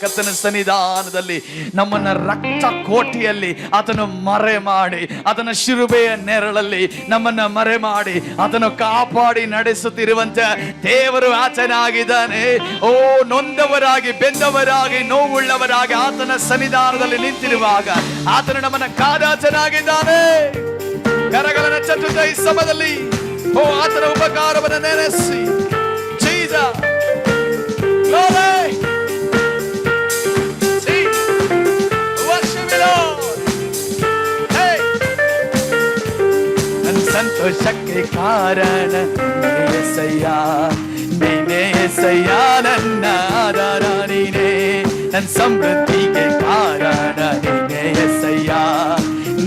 ಕರ್ತನ ಸನ್ನಿಧಾನದಲ್ಲಿ ನಮ್ಮನ್ನ ರಕ್ತ ಕೋಟಿಯಲ್ಲಿ ಆತನು ಮರೆ ಮಾಡಿ, ಆತನ ಶಿರುಬೆಯ ನೆರಳಲ್ಲಿ ನಮ್ಮನ್ನ ಮರೆ ಮಾಡಿ, ಆತನು ಕಾಪಾಡಿ ನಡೆಸುತ್ತಿರುವಂತೆ ದೇವರು ಆತನಾಗಿದ್ದಾನೆ. ಓ, ನೊಂದವರಾಗಿ, ಬೆಂದವರಾಗಿ, ನೋವುಳ್ಳವರಾಗಿ ಆತನ ಸನ್ನಿಧಾನದಲ್ಲಿ ನಿಂತಿರುವಾಗ ಆತನು ನಮ್ಮನ್ನ ಕಾದಾಚನಾಗಿದ್ದಾನೆ ಕರಗಲನ ಚತುರ್ಥ ಈ ಸಮಯದಲ್ಲಿ ಓ, ಆತನ ಉಪಕಾರವನ್ನು ನೆನೆಸಿ. Jesus. காரண நீனேசையா நீனேசையா நன்ன ஆதாரானினே நன் சம்ருத்திக்கு காரண நீனேசையா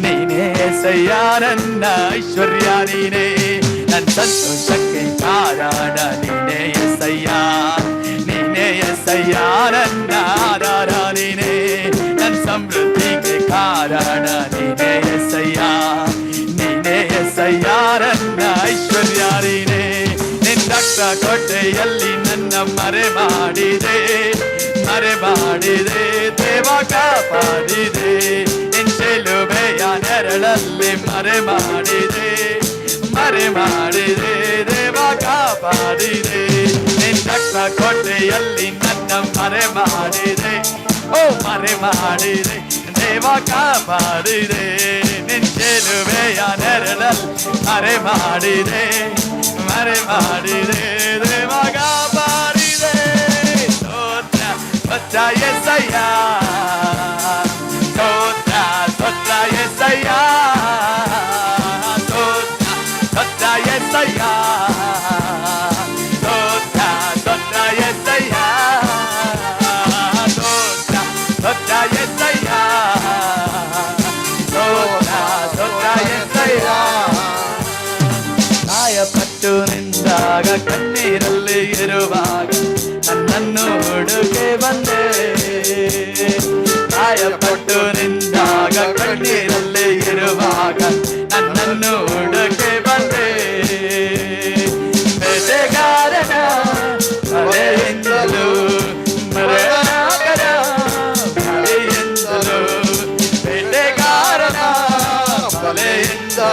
நீனேசையா நன்ன ஐஸ்வர்யானினே நன் சந்தோஷக்கு காரண நீனேசையா நீனேசையா நன்ன ஆதாரானினே நன் சம்ருத்திக்கு காரண நீனேய ಕೊಟ್ಟೆಯಲ್ಲಿ ನನ್ನ ಮರೆ ಮಾಡಿದೆ ಮರೆ ಮಾಡಿದೆ, ದೇವ ಕಾಪಾಡಿದೆ. ನಿನ್ಸೆಲುಬೆಯ ನೆರಳಲ್ಲಿ ಮರೆ ಮಾಡಿದೆ ಮರೆ ಮಾಡಿದೆ, ದೇವ ಕಾಪಾಡಿದೆ. ನಿನ್ನಕ್ಕ ಕೊಟ್ಟೆಯಲ್ಲಿ ನನ್ನ ಮರೆ ಮಾಡಿದೆ, ಓ ಮರೆ ಮಾಡಿದೆ, ದೇವ ಕಾಪಾಡಿದೆ. ನಿನ್ಸೆಲುಬೆಯ ನೆರಳಲ್ಲಿ ಮರೆ ಮಾಡಿದೆ ಮರೆ ಮಾಡಿದೆ. ಸ್ತೋತ್ರ ಎಸಯ್ಯ ಸ್ತೋತ್ರ ಸ್ತೋತ್ರ ಎಸಯ್ಯ ಸ್ತೋತ್ರ ಸ್ತೋತ್ರ ಎಸಯ್ಯ ಸ್ತೋತ್ರ ಸ್ತೋತ್ರ ಎಸಯ್ಯ ಸ್ತೋತ್ರ ಸ್ತೋತ್ರ ಎಸಯ್ಯ ಸ್ತೋತ್ರ ಸ್ತೋತ್ರ ಎಸಯ್ಯ ಗಾಯಪಟ್ಟು ನಿಂದಾಗ ಕಣ್ಣೀರಲ್ಲಿ ಇರುವಾಗ ನನ್ನನ್ನು ಹುಡುಕೆ ಬಂದೆ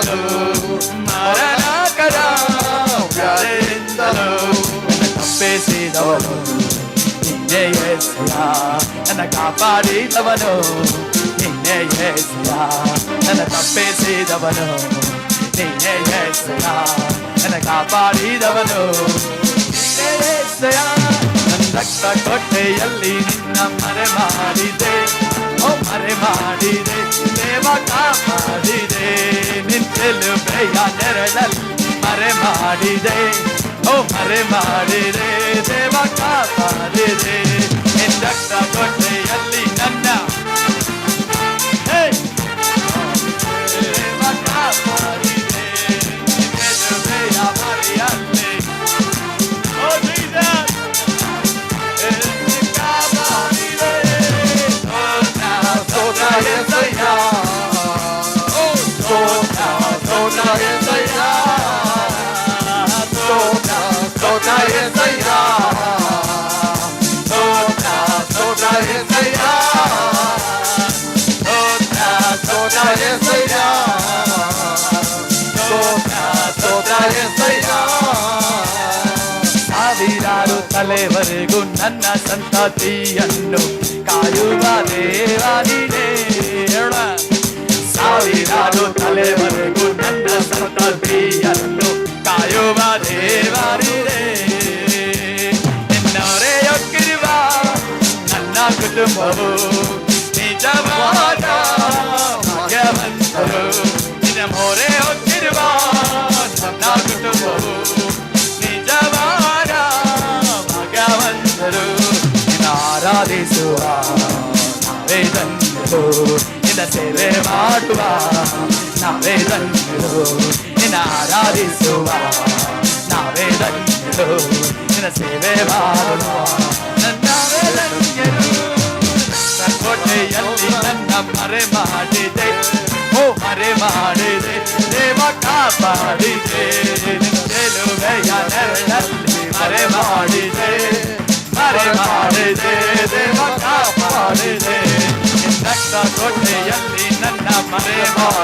ಮಳೆಯಿಂದಲೂ ಮರಣಕರ ಮಳೆಯಿಂದಲೂ ತಪ್ಪಿಸಿದವನು ನಿನ್ನೆ ಎಸೆಯ ನನ್ನ ಕಾಪಾಡಿದವನು ನಿನ್ನೆ ಎಸೆಯ ನನ್ನ ತಪ್ಪಿಸಿದವನು ನಿನ್ನೆ ಎಸೆಯ ನನ್ನ ಕಾಪಾಡಿದವನು ನಿನ್ನೆ ಎಸೆಯ ನನ್ನ ರಕ್ತ ಕೊಟ್ಟೆಯಲ್ಲಿ ನಿನ್ನ ಮರೆ ಮಾಡಿದೆ ಓ ಮರೆ ಮಾಡಿದೆ ದೇವ ಕಾಪಾಡಿದೆ ನಿಂತೆಲು ಬೇಯ ನೆರಳಲ್ಲಿ ಮರೆ ಮಾಡಿದೆ ಓ ಮರೆ ಮಾಡಿದೆ ದೇವ ಕಾಪಾಡಿದೆ ನಿನ್ನ ರಕ್ತ ಕೊಟ್ಟೆಯಲ್ಲಿ ನನ್ನ ಸಾವಿರಾರು ತಲೆವರೆಗೂ ನನ್ನ ಸಂತತಿಯನ್ನು ಕಾಯುವ ದೇವಾದಿನೇ ಹೇಳ ಸಾವಿರಾರು ತಲೆವರೆಗೂ ನನ್ನ ಸಂತತಿಯನ್ನು ಕಾಯುವ ದೇವಾದಿನೇ ನಿನ್ನವರೇ ಒಕ್ಕಿರುವ ನನ್ನ ಕುಟುಂಬವು ಆರಾಧಿಸುವ ನಾವೇ ಧನ್ಯರು ನಿನ್ನ ಸೇವೆ ಮಾಡುವ ನಾವೇ ಧನ್ಯರು ನಿನ್ನ ಆರಾಧಿಸುವ ನಾವೇ ಧನ್ಯರು ನಿನ್ನ ಸೇವೆ ಮಾಡುವ ನಾವೇ ಧನ್ಯರು ನನ್ನ ಕೋಟೆಯಲ್ಲಿ ನನ್ನ ಮರೆ ಮಾಡಿದೆ ಓ ಮರೆ ಮಾಡಿದೆ ದೇವ ಕಾಪಾಡಿದೆ ನಿನ್ನ ಚೆಲುವೆಯ ನೆರಳಲ್ಲಿ ಮರೆ ಮಾಡಿದೆ ಮರೆ ಮಾಡಿದೆ ದೇವ ಕಾಪಾಡಿದೆ ನಿನ್ನಕ್ಕ ಕೋಟೆಯಲ್ಲಿ ನನ್ನ ಮರೆ ಮಾಡಿದೆ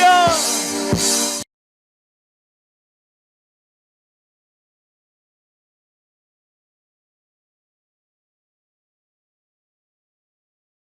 Hallelujah.